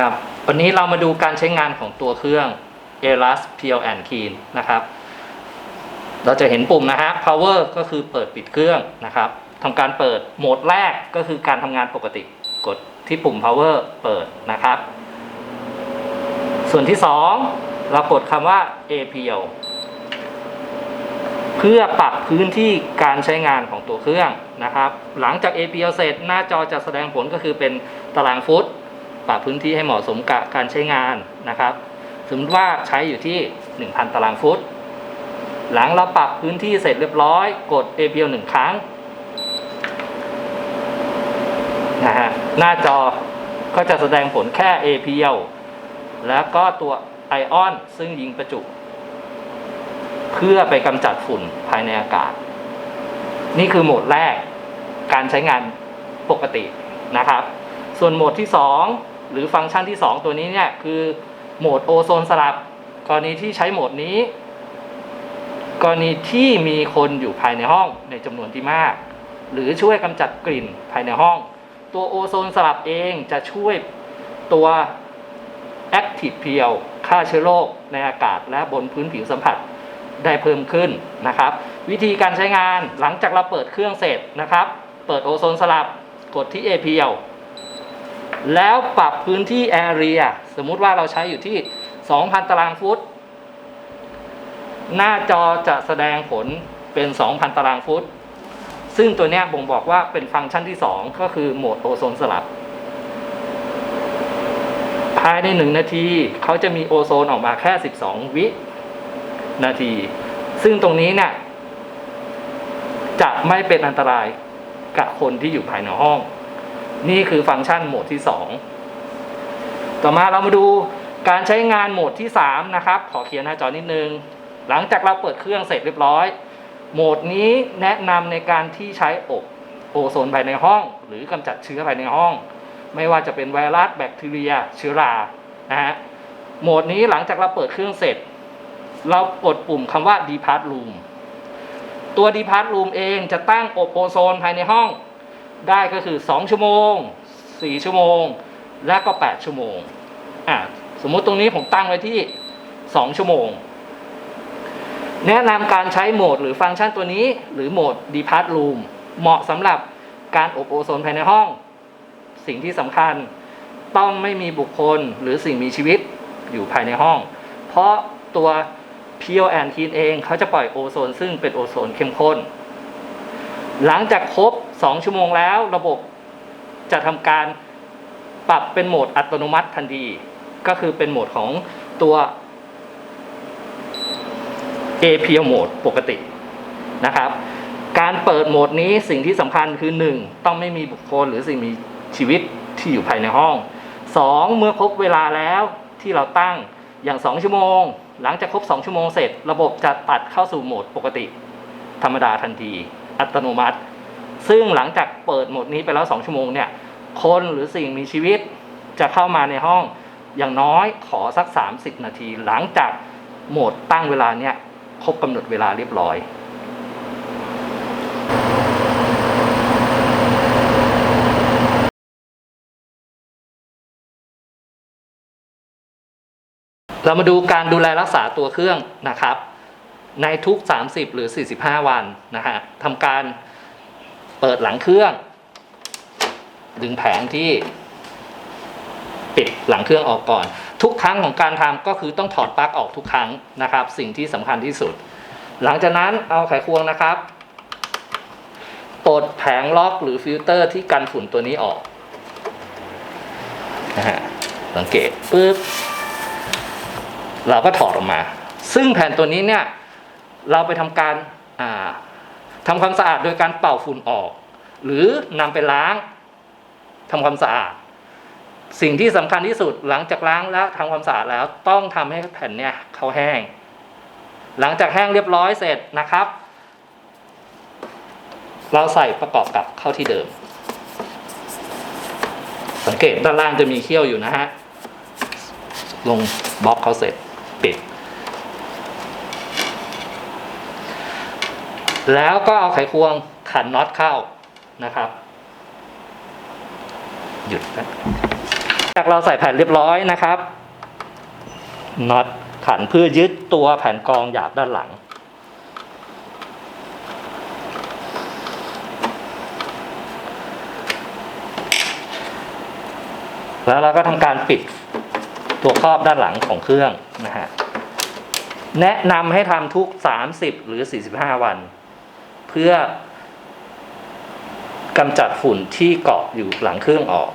ครับวันนี้เรามาดูการใช้งานของตัวเครื่อง e l a s p l and Keen นะครับเราจะเห็นปุ่มนะฮะ power ก็คือเปิดปิดเครื่องนะครับทำการเปิดโหมดแรกก็คือการทำงานปกติกดที่ปุ่ม power เปิดนะครับ ส่วนที่ 2 เรากดคำว่า APL เพื่อปรับพื้นที่การใช้งานของตัวเครื่องนะครับ หลังจาก APL เสร็จหน้าจอจะแสดงผลก็คือเป็นตารางฟุต ปรับพื้นที่ให้เหมาะสมกับการใช้งานนะครับ สมมติว่าใช้อยู่ที่ 1,000 ตารางฟุต หลังเราปรับพื้นที่เสร็จเรียบร้อย กด APL หนึ่งครั้งนะฮะหน้าจอก็จะแสดงผลแค่ APL แล้วก็ตัวไอออนซึ่งยิงประจุ เพื่อไปกำจัดฝุ่นภายในอากาศ นี่คือโหมดแรกการใช้งานปกตินะครับ ส่วนโหมดที่ 2 หรือฟังก์ชันที่ 2 ตัวนี้เนี่ยคือโหมดโอโซนสลับ กรณีที่ใช้โหมดนี้ กรณีที่มีคนอยู่ภายในห้องในจำนวนที่มาก หรือช่วยกำจัดกลิ่นภายในห้อง ตัวโอโซนสลับเองจะช่วยตัว Active p l ฆ่าเชื้อโรคในอากาศและบนพื้นผิวสัมผัสได้เพิ่มขึ้นนะครับ วิธีการใช้งานหลังจากเราเปิดเครื่องเสร็จนะครับ เปิดโอโซนสลับกดที่ APL แล้วปรับพื้นที่ Area สมมุติว่าเราใช้อยู่ที่ 2,000 ตารางฟุต หน้าจอจะแสดงผลเป็น 2,000 ตารางฟุต ซึ่งตัวนี้บ่งบอกว่าเป็นฟังก์ชันที่ 2 ก็คือโหมดโอโซนสลับ ภายใน 1 นาที เขาจะมีโอโซนออกมาแค่ 12 วินาที ซึ่งตรงนี้เนี่ยจะไม่เป็นอันตรายกับคนที่อยู่ภายในห้อง นี่คือฟังก์ชันโหมดที่ 2 ต่อมาเรามาดูการใช้งานโหมดที่ 3 นะครับ ขอเคลียร์หน้าจอนิดนึง หลังจากเราเปิดเครื่องเสร็จเรียบร้อย โหมดนี้แนะนำในการที่ใช้อบโอโซนภายในห้อง หรือกำจัดเชื้อภายในห้อง ไม่ว่าจะเป็นไวรัสแบคทีเรีย เชื้อรานะฮะโหมดนี้หลังจากเราเปิดเครื่องเสร็จ เรากดปุ่มคำว่า depart room ตัว depart room เองจะตั้งอบโอโซนภายในห้อง ได้ก็คือ 2 ชั่วโมง 4 ชั่วโมง และก็ 8 ชั่วโมงอะสมมุติตรงนี้ผมตั้งไว้ที่ 2 ชั่วโมง แนะนำการใช้โหมดหรือฟังก์ชันตัวนี้ หรือโหมด depart room เหมาะสำหรับการอบโอโซนภายในห้อง สิ่งที่สำคัญต้องไม่มีบุคคลหรือสิ่งมีชีวิตอยู่ภายในห้อง เพราะตัว p o and k e n เองเขาจะปล่อยโอโซนซึ่งเป็นโอโซนเข้มข้น หลังจากครบ 2 ชั่วโมงแล้ว ระบบจะทำการปรับเป็นโหมดอัตโนมัติทันที ก็คือเป็นโหมดของตัว APL โหมดปกตินะครับ การเปิดโหมดนี้สิ่งที่สำคัญคือ 1. ต้องไม่มีบุคคลหรือสิ่งมีชีวิตที่อยู่ภายในห้อง 2. เมื่อครบเวลาแล้วที่เราตั้งอย่าง 2 ชั่วโมง หลังจากครบ 2 ชั่วโมงเสร็จ ระบบจะตัดเข้าสู่โหมดปกติ ธรรมดาทันที อัตโนมัติ ซึ่งหลังจากเปิดโหมดนี้ไปแล้ว 2 ชั่วโมงเนี่ย คนหรือสิ่งมีชีวิตจะเข้ามาในห้องอย่างน้อยขอสัก 30 นาที หลังจากโหมดตั้งเวลาเนี่ยครบกำหนดเวลาเรียบร้อยเรามาดูการดูแลรักษาตัวเครื่องนะครับ ในทุก 30 หรือ 45 วันนะฮะทำการเปิดหลังเครื่อง ดึงแผงที่ปิดหลังเครื่องออกก่อน ทุกครั้งของการทำก็คือต้องถอดปลั๊กออกทุกครั้งนะครับ สิ่งที่สำคัญที่สุด หลังจากนั้นเอาไขควงนะครับปลดแผงล็อกหรือฟิลเตอร์ที่กันฝุ่นตัวนี้ออกนะฮะสังเกตปึ๊บเราก็ถอดออกมา ซึ่งแผ่นตัวนี้เนี่ย เราไปทำการาทำความสะอาดโดยการเป่าฝุ่นออก หรือนำไปล้างทำความสะอาด สิ่งที่สำคัญที่สุดหลังจากล้างแล้วทำความสะอาดแล้วต้องทำให้แผ่นเนี่ยเขาแห้ง หลังจากแห้งเรียบร้อยเสร็จนะครับ เราใส่ประกอบกับเข้าที่เดิม สังเกตด้านล่างจะมีเขี้ยวอยู่นะฮะลงบล็อกเขาเสร็จปิด แล้วก็เอาไขควงขันน็อตเข้านะครับ หยุดนจากเราใส่แผ่นเรียบร้อยนะครับน็อตขันเพื่อยึดตัวแผ่นกรองหยาบด้านหลัง แล้วเราก็ทำการปิดตัวครอบด้านหลังของเครื่องนะฮะแนะนำให้ทำทุก 30 หรือ 45 วัน เพื่อกำจัดฝุ่นที่เกาะอยู่หลังเครื่องออก